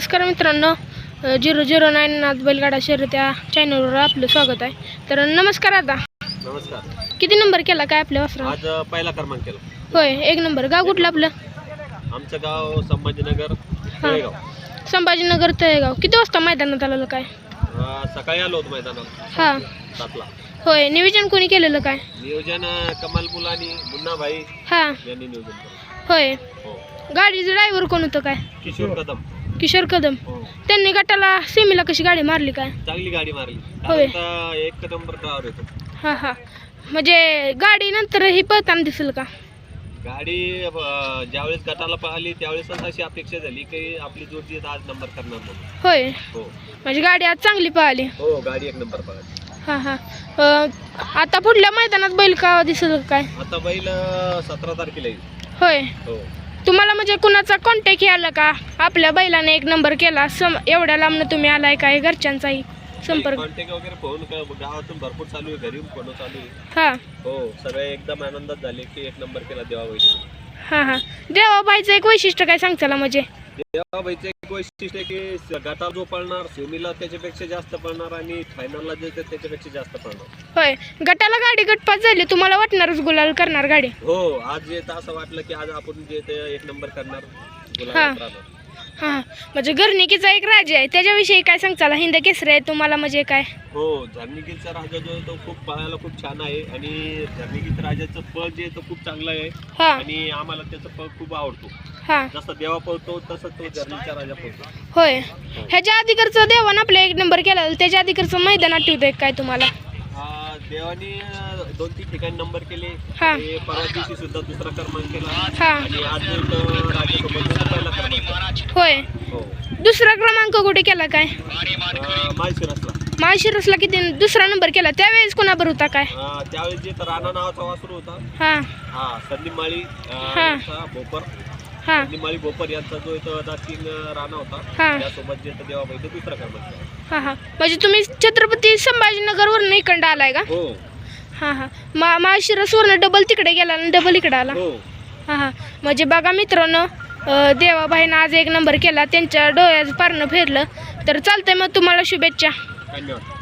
नमस्कार मित्रांनो zero zero nine नाथ बैलगाडा शर्यत या चॅनलवर आपलं स्वागत आहे. तर नमस्कार आता. नमस्कार. किती नंबर केला काय आपल्या वासरा आज अ, पहिला क्रमांक केला. होय एक नंबर गाव कुठलं आपलं? आमचं गाव संभाजीनगर तळेगाव. संभाजीनगर तळेगाव. किती वाजता मैदानात आलेलं काय? अ, सकाळी आलो होतो मैदानात. हां. सातला. होय नियोजन कोणी केलेलं काय? नियोजन अ, कमाल मुलानी मुन्ना भाई हां. यांनी नियोजन केलं. होय. हो. गाडीचं ड्रायव्हर कोण होतं काय? किशोर कदम. किशोर कदम. हो. त्यांनी गटाला सेमीला कशी गाडी मारली काय? चांगली गाडी मारली. होय. आता एक नंबर ड्रायव्हर येतो. हां हां. म्हणजे गाडी नंतर ही पळताना दिसेल का? गाडी अ, ज्यावेळेस गटाला पाहिली त्यावेळेसच अशी अपेक्षा झाली की आपली जोडची आज नंबर करणार म्हणून. होय. हो. म्हणजे गाडी आज चांगली पळाली. हो गाडी एक नंबर पाहिली हां हां. आता पुढल्या मैदानात बैल का दिसेल काय? आता बैल सतरा तारखेला येईल. होय. हो. तुम्हाला म्हणजे कुणाचा कॉन्टॅक्ट आला का? आपल्या बैलाने एक नंबर केला. सम एवढ्या लांबनं तुम्ही आलाय काय घरच्यांचाही संपर्क. कॉन्टॅक्ट वगैरे फोन क- गावातून भरपूर चालू आहे घरी फोन चालू आहे. हां. हो सगळे एकदम आनंदात झाले की एक नंबर केला देवाबाईने हां हां. देवाबाईचं एक वैशिष्ट्य काय सांगताला म्हणजे? देवाबाईचं एक वैशिष्ट्य की गटात जो पळणार सेमीला त्याच्यापेक्षा जास्त पळणार आणि फायनलला जे ते त्याच्यापेक्षा जास्त पळणार. होय. गटाला गाडी गटपास झाली तुम्हाला वाटणारच गुलाल करणार गाडी? हो आज येतं असं वाटलं की आज आपण जे ते एक नंबर करणार हा. गुलाबात राहणार. हां म्हणजे घरनिकीचा एक राजा आहे. त्याच्याविषयी काय सांगताला हिंद केसरी आहे तुम्हाला म्हणजे काय? हो झरणिकीचा राजा जो आहे तो खूप पळायला खूप छान आहे. आणि झरणिकीचा राजाचं पळ जे आहे तो खूप चांगलं आहे. हां. आणि आम्हाला त्याचं पळ खूप आवडतो. हां. जसं देवा पळतो तसं तो राजा पळतो. होय. ह्याच्या अधिकारचं देवानं आपला एक नंबर केला त्याच्या अधिकारचं मैदान आठवतंय काय तुम्हाला? देवाने दोन तीन ठिकाणी नंबर केले. हा. परवा दिवशी सुद्धा दुसरा क्रमांक केला. हां. आणि आज एक अ, राजासोबत पहिला क्रमांक. होय. हो. दुसरा क्रमांक कुठे केला काय? अ, माळशिरसला. माळशिरसला किती दुसरा नंबर केला? त्यावेळेस कोणाबर होता काय? अ, त्यावेळेस जे राणा नावाचा वासरू होता. हां. हा संदीप माळी अ, हा. यांचा भोपर. हां. संदीप माळी भोपर यांचा जो इथं दाखीन राणा होता हां. त्यासोबत जे देवाबाईचा दुसरा क्रमांक आहे. हां हां. म्हणजे तुम्ही छत्रपती संभाजीनगरवरून इकडं आलाय का? हो. हां हां. मा माळशिरसवरनं डबल तिकडे गेला आणि डबल इकडे आला. हो. हां हां. म्हणजे बघा मित्रांनो अं, देवाबाईनं आज एक नंबर केला त्यांच्या डोळ्याचं पारणं फिरलं. तर चालतंय मग तुम्हाला शुभेच्छा. धन्यवाद.